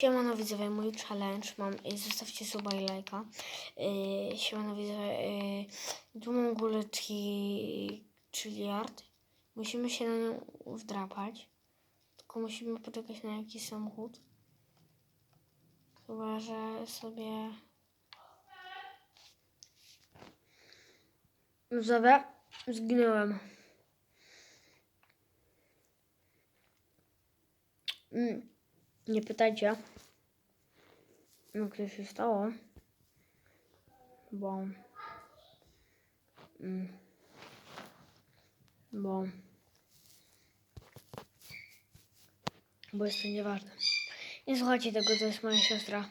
Siemano widzowie, mój challenge mam, y, zostawcie suba i lajka. Yy, siemano widzowie, yy, gulę tri, triliard. Musimy się na nią wdrapać. Tylko musimy poczekać na jakiś samochód. Chyba, że sobie... Widzowie, zginąłem. Mm. Nie pytajcie, jak to się stało, bo, mm, bo, bo jest to nieważne. Nie słuchajcie tego, to jest moja siostra.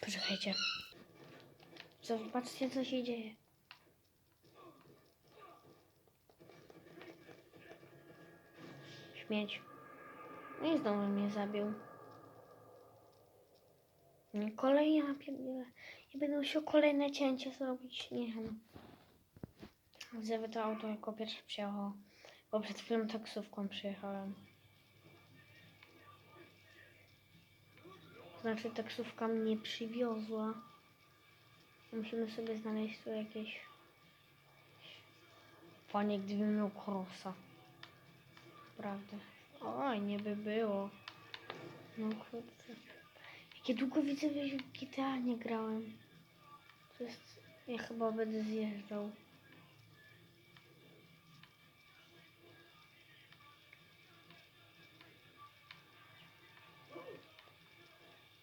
Poczekajcie. Zobaczcie, co się dzieje. Śmieć. No i znowu mnie zabił. Nie, Kolejna pierdziele. I będę musiał kolejne cięcie zrobić. Nie wiem. Widzę to auto jako pierwsze przyjechało. Bo przed chwilą taksówką przyjechałem. Znaczy taksówka mnie przywiozła. Musimy sobie znaleźć tu jakieś... Panie, gdybym miał krosa. Prawda. Oj, nie by było. No kurczę. Jakie długo widzę, że w GTA nie grałem. To jest... Ja chyba będę zjeżdżał.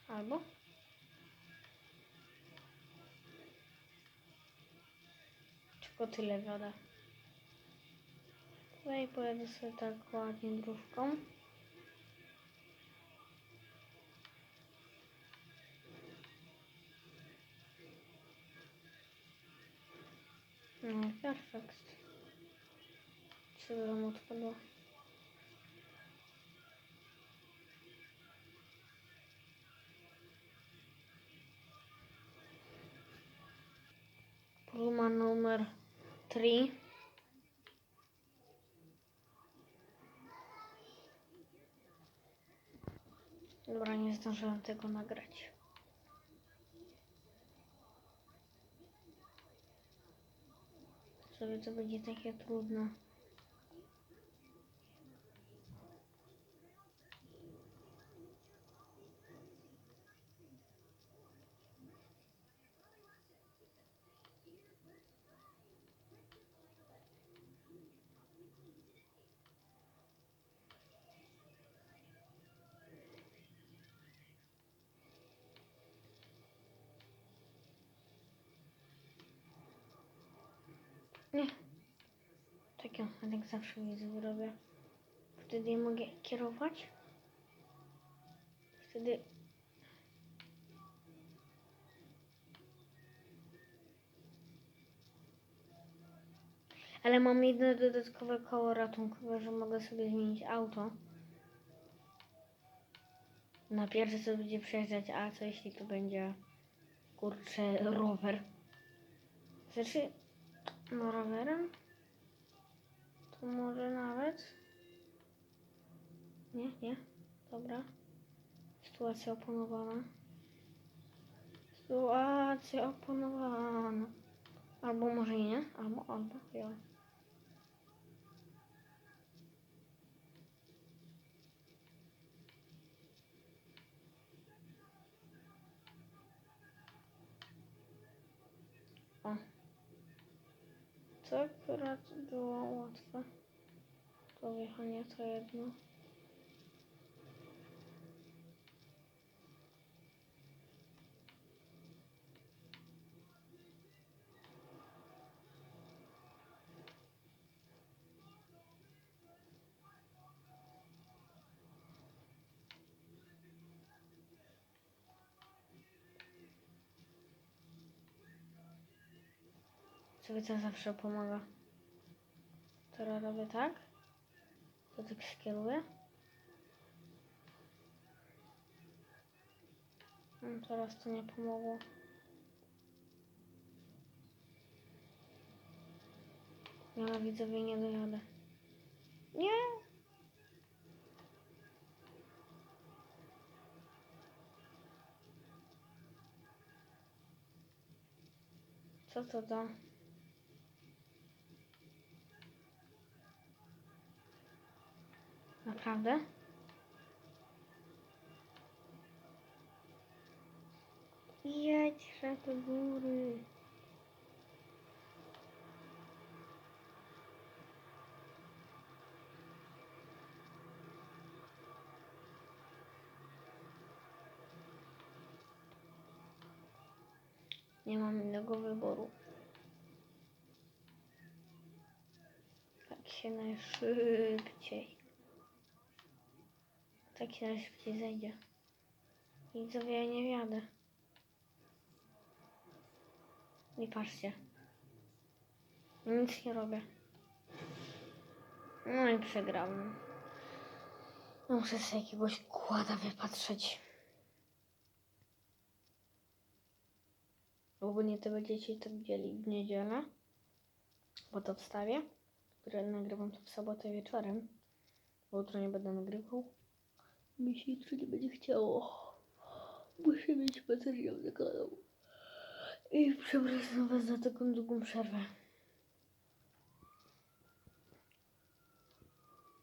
Albo? Tylko tyle gada. Tutaj pojadę sobie tak ładnie dróżką. No, perfekt. By wam odpadło? Pluma numer 3. Dobra, nie zdążyłem tego nagrać. Sobie to będzie takie trudne. Nie. Tak ja jak zawsze widzę robię. Wtedy mogę kierować. Wtedy... Ale mam jedno dodatkowe koło ratunkowe, że mogę sobie zmienić auto. Na pierwsze co będzie przejeżdżać, a co jeśli to będzie kurczę rower? Znaczy, no rowerem? Może nawet? Nie, nie. Dobra. Sytuacja opanowana. Sytuacja opanowana. Albo może nie, albo, albo, ja. O. To akurat było łatwe. To wjechanie to jedno. Cywica zawsze pomaga. Teraz robię tak. To tak skieruję. No, teraz to nie pomogło. Ja widzowie nie dojadę. Nie! Co to da? Naprawdę? Jedź do góry. Nie mam innego wyboru. Tak się najszybciej. Tak się najszybciej zejdzie. Widzowie, ja nie wiadę. I patrzcie. Nic nie robię. No i przegrałem. No Muszę sobie jakiegoś kłada wypatrzeć. Ogólnie to będziecie to widzieli w niedzielę, bo to wstawię, które nagrywam to w sobotę wieczorem, bo jutro nie będę nagrywał. Mi się jutro nie będzie chciało. Muszę mieć materiał na kanał. I przepraszam was za taką długą przerwę.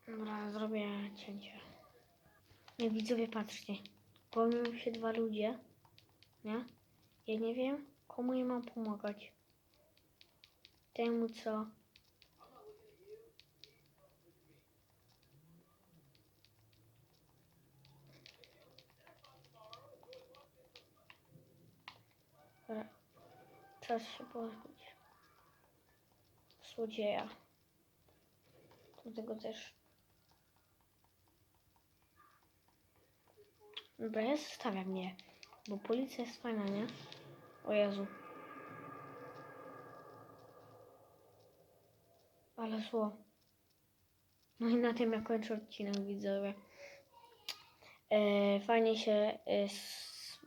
Dobra, zrobię cięcie. Nie widzowie, patrzcie. Pomyliły się dwa ludzie, nie? Ja nie wiem, komu ja mam pomagać. Temu, co... Dobra. Czas się pozbyć. Złodzieja. Do tego też. Dobra, ja zostawiam mnie. Bo policja jest fajna, nie? O Jezu. Ale zło. No i na tym ja kończę odcinek, widzowie. E, fajnie się e, z,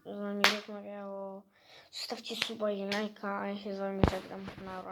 z rozmawiało. Zostawcie suba i lajka, a ja się z wami żegnam. Na.